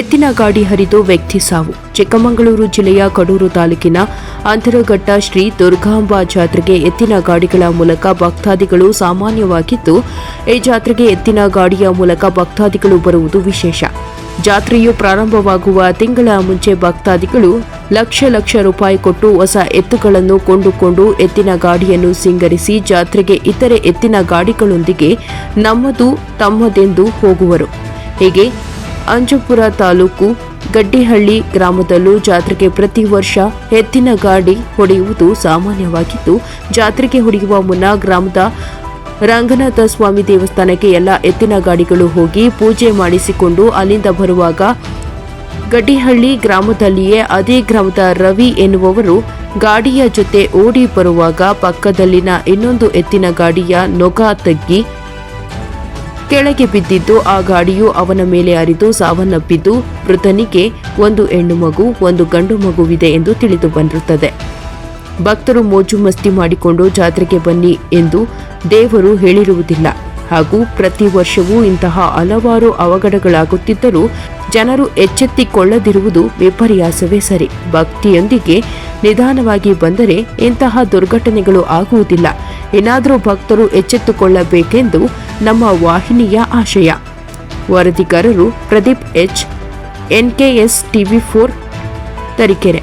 ಎತ್ತಿನ ಗಾಡಿ ಹರಿದು ವ್ಯಕ್ತಿ ಸಾವು. ಚಿಕ್ಕಮಗಳೂರು ಜಿಲ್ಲೆಯ ಕಡೂರು ತಾಲೂಕಿನ ಅಂತರಘಟ್ಟ ಶ್ರೀ ದುರ್ಗಾಂಬಾ ಜಾತ್ರೆಗೆ ಎತ್ತಿನ ಗಾಡಿಗಳ ಮೂಲಕ ಭಕ್ತಾದಿಗಳು ಸಾಮಾನ್ಯವಾಗಿದ್ದು, ಈ ಜಾತ್ರೆಗೆ ಎತ್ತಿನ ಗಾಡಿಯ ಮೂಲಕ ಭಕ್ತಾದಿಗಳು ಬರುವುದು ವಿಶೇಷ. ಜಾತ್ರೆಯು ಪ್ರಾರಂಭವಾಗುವ ತಿಂಗಳ ಮುಂಚೆ ಭಕ್ತಾದಿಗಳು ಲಕ್ಷ ಲಕ್ಷ ರೂಪಾಯಿ ಕೊಟ್ಟು ಹೊಸ ಎತ್ತುಗಳನ್ನು ಕೊಂಡುಕೊಂಡು ಎತ್ತಿನ ಗಾಡಿಯನ್ನು ಸಿಂಗರಿಸಿ ಜಾತ್ರೆಗೆ ಇತರೆ ಎತ್ತಿನ ಗಾಡಿಗಳೊಂದಿಗೆ ನಮ್ಮದು ತಮ್ಮದೆಂದು ಹೋಗುವರು. ಹೀಗೆ ಅಂಜಪುರ ತಾಲೂಕು ಗಡ್ಡಿಹಳ್ಳಿ ಗ್ರಾಮದಲ್ಲೂ ಜಾತ್ರೆಗೆ ಪ್ರತಿ ವರ್ಷ ಎತ್ತಿನ ಗಾಡಿ ಹೊಡೆಯುವುದು ಸಾಮಾನ್ಯವಾಗಿದ್ದು, ಜಾತ್ರೆಗೆ ಹೊಡೆಯುವ ಮುನ್ನ ಗ್ರಾಮದ ರಂಗನಾಥ ಸ್ವಾಮಿ ದೇವಸ್ಥಾನಕ್ಕೆ ಎಲ್ಲ ಎತ್ತಿನ ಗಾಡಿಗಳು ಹೋಗಿ ಪೂಜೆ ಮಾಡಿಸಿಕೊಂಡು ಅಲ್ಲಿಂದ ಬರುವಾಗ ಗಡ್ಡಿಹಳ್ಳಿ ಗ್ರಾಮದಲ್ಲಿಯೇ ಅದೇ ಗ್ರಾಮದ ರವಿ ಎನ್ನುವವರು ಗಾಡಿಯ ಜೊತೆ ಓಡಿ ಬರುವಾಗ ಪಕ್ಕದಲ್ಲಿನ ಇನ್ನೊಂದು ಎತ್ತಿನ ಗಾಡಿಯ ನೊಗ ತಗ್ಗಿ ಕೆಳಗೆ ಬಿದ್ದಿದ್ದು, ಆ ಗಾಡಿಯು ಅವನ ಮೇಲೆ ಹರಿದು ಸಾವನ್ನಪ್ಪಿದ್ದು, ಮೃತನಿಗೆ ಒಂದು ಹೆಣ್ಣು ಮಗು, ಒಂದು ಗಂಡು ಮಗುವಿದೆ ಎಂದು ತಿಳಿದು ಬಂದಿರುತ್ತದೆ. ಭಕ್ತರು ಮೋಜು ಮಸ್ತಿ ಮಾಡಿಕೊಂಡು ಜಾತ್ರೆಗೆ ಬನ್ನಿ ಎಂದು ದೇವರು ಹೇಳಿರುವುದಿಲ್ಲ. ಹಾಗೂ ಪ್ರತಿ ವರ್ಷವೂ ಇಂತಹ ಹಲವಾರು ಅವಘಡಗಳಾಗುತ್ತಿದ್ದರೂ ಜನರು ಎಚ್ಚೆತ್ತಿಕೊಳ್ಳದಿರುವುದು ವಿಪರ್ಯಾಸವೇ ಸರಿ. ಭಕ್ತಿಯೊಂದಿಗೆ ನಿಧಾನವಾಗಿ ಬಂದರೆ ಇಂತಹ ದುರ್ಘಟನೆಗಳು ಆಗುವುದಿಲ್ಲ. ಏನಾದರೂ ಭಕ್ತರು ಎಚ್ಚೆತ್ತುಕೊಳ್ಳಬೇಕೆಂದು ನಮ್ಮ ವಾಹಿನಿಯ ಆಶಯ. ವರದಿಗಾರರು Pradeep H NKS TV four Tarikere.